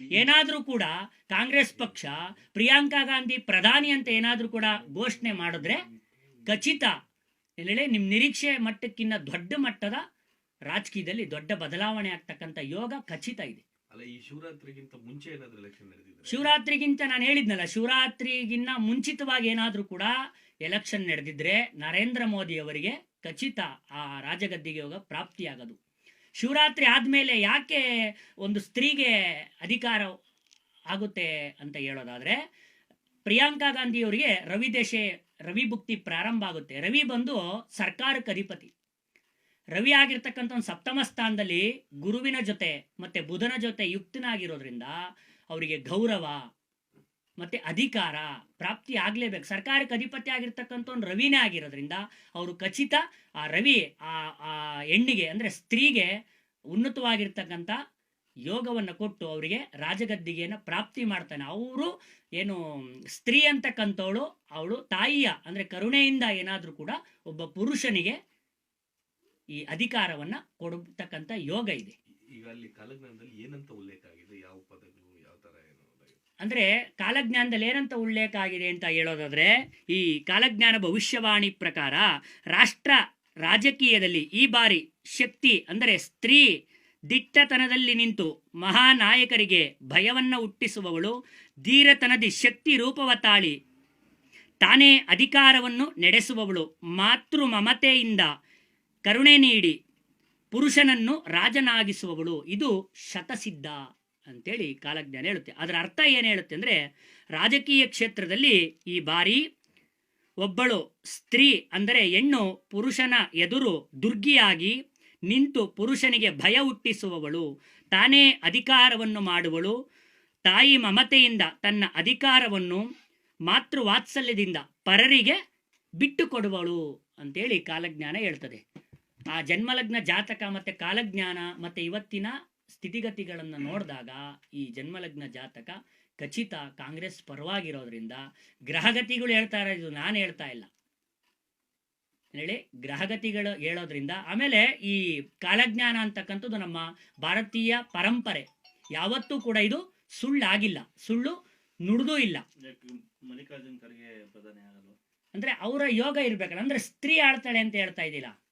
ಏನಾದ್ರೂ ಕೂಡ ಕಾಂಗ್ರೆಸ್ ಪಕ್ಷ ಪ್ರಿಯಾಂಕಾ ಗಾಂಧಿ ಪ್ರಧಾನಿ ಅಂತ ಏನಾದರೂ ಕೂಡ ಘೋಷಣೆ ಮಾಡಿದ್ರೆ ಖಚಿತ. ಎಲ್ಲೆಡೆ ನಿಮ್ಮ ನಿರೀಕ್ಷೆ ಮಟ್ಟಕ್ಕಿಂತ ದೊಡ್ಡ ಮಟ್ಟದ ರಾಜಕೀಯದಲ್ಲಿ ದೊಡ್ಡ ಬದಲಾವಣೆ ಆಗ್ತಕ್ಕಂಥ ಯೋಗ ಖಚಿತ ಇದೆ. ಅಲ್ಲ ಈ ಶಿವರಾತ್ರಿಗಿಂತ ಮುಂಚೆ ಏನಾದ್ರು ಎಲೆಕ್ಷನ್ ನಡೆದಿದ್ರೆ? ಶಿವರಾತ್ರಿಗಿಂತ ನಾನು ಹೇಳಿದ್ನಲ್ಲ ಶಿವರಾತ್ರಿಗಿನ್ನ ಮುಂಚಿತವಾಗಿ ಏನಾದರೂ ಕೂಡ ಎಲೆಕ್ಷನ್ ನಡೆದಿದ್ರೆ ನರೇಂದ್ರ ಮೋದಿ ಅವರಿಗೆ ಖಚಿತ ಆ ರಾಜಗದ್ದಿಗೆ ಯೋಗ ಪ್ರಾಪ್ತಿಯಾಗದು. ಶಿವರಾತ್ರಿ ಆದಮೇಲೆ ಯಾಕೆ ಒಂದು ಸ್ತ್ರೀಗೆ ಅಧಿಕಾರ ಆಗುತ್ತೆ ಅಂತ ಹೇಳೋದಾದ್ರೆ, ಪ್ರಿಯಾಂಕಾ ಗಾಂಧಿಯವರಿಗೆ ರವಿ ದೇಶೆ, ರವಿ ಭುಕ್ತಿ ಪ್ರಾರಂಭ ಆಗುತ್ತೆ. ರವಿ ಬಂದು ಸರ್ಕಾರಕ್ಕೆ ಅಧಿಪತಿ. ರವಿ ಆಗಿರ್ತಕ್ಕಂಥ ಒಂದು ಸಪ್ತಮ ಸ್ಥಾನದಲ್ಲಿ ಗುರುವಿನ ಜೊತೆ ಮತ್ತೆ ಬುಧನ ಜೊತೆ ಯುಕ್ತನಾಗಿರೋದ್ರಿಂದ ಅವರಿಗೆ ಗೌರವ ಮತ್ತೆ ಅಧಿಕಾರ ಪ್ರಾಪ್ತಿ ಆಗಲೇಬೇಕು. ಸರ್ಕಾರಕ್ಕೆ ಅಧಿಪತಿ ಆಗಿರ್ತಕ್ಕಂಥ ಒಂದು ರವಿನೇ ಆಗಿರೋದ್ರಿಂದ ಅವರು ಖಚಿತ ಆ ರವಿ ಆ ಆ ಹೆಣ್ಣಿಗೆ ಅಂದ್ರೆ ಸ್ತ್ರೀಗೆ ಉನ್ನತವಾಗಿರ್ತಕ್ಕಂಥ ಯೋಗವನ್ನು ಕೊಟ್ಟು ಅವರಿಗೆ ರಾಜಗದ್ದಿಗೆಯನ್ನ ಪ್ರಾಪ್ತಿ ಮಾಡ್ತಾನೆ. ಅವರು ಏನು ಸ್ತ್ರೀ ಅಂತಕ್ಕಂಥವಳು, ಅವಳು ತಾಯಿಯ ಅಂದ್ರೆ ಕರುಣೆಯಿಂದ ಏನಾದರೂ ಕೂಡ ಒಬ್ಬ ಪುರುಷನಿಗೆ ಈ ಅಧಿಕಾರವನ್ನ ಕೊಡತಕ್ಕಂಥ ಯೋಗ ಇದೆ. ಈಗ ಅಲ್ಲಿ ಕಾಲಜ್ಞಾನದಲ್ಲಿ ಏನಂತ ಉಲ್ಲೇಖ ಆಗಿದೆ? ಯಾವ ಪದಗಳು ಯಾವ ತರ ಏನು ಅದಾಗಿದೆ? ಅಂದ್ರೆ ಕಾಲಜ್ಞಾನದಲ್ಲಿ ಏನಂತ ಉಲ್ಲೇಖ ಆಗಿದೆ ಅಂತ ಹೇಳೋದಾದರೆ, ಈ ಕಾಲಜ್ಞಾನ ಭವಿಷ್ಯವಾಣಿ ಪ್ರಕಾರ ರಾಷ್ಟ್ರ ರಾಜಕೀಯದಲ್ಲಿ ಈ ಬಾರಿ ಶಕ್ತಿ, ಅಂದರೆ ಸ್ತ್ರೀ ದಿಟ್ಟತನದಲ್ಲಿ ನಿಂತು ಮಹಾನಾಯಕರಿಗೆ ಭಯವನ್ನು ಹುಟ್ಟಿಸುವವಳು, ಧೀರತನದಿ ಶಕ್ತಿ ರೂಪವ ತಾಳಿ ತಾನೇ ಅಧಿಕಾರವನ್ನು ನಡೆಸುವವಳು, ಮಾತೃ ಮಮತೆಯಿಂದ ಕರುಣೆ ನೀಡಿ ಪುರುಷನನ್ನು ರಾಜನಾಗಿಸುವವಳು. ಇದು ಶತಸಿದ್ಧ. ಅಂತೇಳಿ ಕಾಲಜ್ಞಾನ ಹೇಳುತ್ತೆ. ಅದರ ಅರ್ಥ ಏನು ಹೇಳುತ್ತೆ ಅಂದರೆ ರಾಜಕೀಯ ಕ್ಷೇತ್ರದಲ್ಲಿ ಈ ಬಾರಿ ಒಬ್ಬಳು ಸ್ತ್ರೀ ಅಂದರೆ ಹೆಣ್ಣು ಪುರುಷನ ಎದುರು ದುರ್ಗಿಯಾಗಿ ನಿಂತು ಪುರುಷನಿಗೆ ಭಯ ಹುಟ್ಟಿಸುವವಳು, ತಾನೇ ಅಧಿಕಾರವನ್ನು ಮಾಡುವಳು, ತಾಯಿ ಮಮತೆಯಿಂದ ತನ್ನ ಅಧಿಕಾರವನ್ನು ಮಾತೃವಾತ್ಸಲ್ಯದಿಂದ ಪರರಿಗೆ ಬಿಟ್ಟು ಕೊಡುವಳು ಅಂತೇಳಿ ಕಾಲಜ್ಞಾನ ಹೇಳ್ತದೆ. ಆ ಜನ್ಮಲಗ್ನ ಜಾತಕ ಮತ್ತೆ ಕಾಲಜ್ಞಾನ ಮತ್ತೆ ಇವತ್ತಿನ ಸ್ಥಿತಿಗತಿಗಳನ್ನು ನೋಡಿದಾಗ ಈ ಜನ್ಮಲಗ್ನ ಜಾತಕ ಖಚಿತ ಕಾಂಗ್ರೆಸ್ ಪರವಾಗಿರೋದ್ರಿಂದ ಗ್ರಹಗತಿಗಳು ಹೇಳ್ತಾ ಇರೋದು ನಾನು ಹೇಳ್ತಾ ಇಲ್ಲ. ಹೇಳಿ ಗ್ರಹಗತಿಗಳು ಹೇಳೋದ್ರಿಂದ ಆಮೇಲೆ ಈ ಕಾಲಜ್ಞಾನ ಅಂತಕ್ಕಂಥದ್ದು ನಮ್ಮ ಭಾರತೀಯ ಪರಂಪರೆ. ಯಾವತ್ತೂ ಕೂಡ ಇದು ಸುಳ್ಳಾಗಿಲ್ಲ. ಸುಳ್ಳು ನುಡಿದೂ ಇಲ್ಲ. ಮಲ್ಲಿಕಾರ್ಜುನ್ ಖರ್ಗೆ ಪ್ರಧಾನಿ ಅಂದ್ರೆ ಅವರ ಯೋಗ ಇರ್ಬೇಕಲ್ಲ ಅಂದ್ರೆ ಸ್ತ್ರೀ ಆಡ್ತಾಳೆ ಅಂತ ಹೇಳ್ತಾ ಇದ್ದಿಲ್ಲ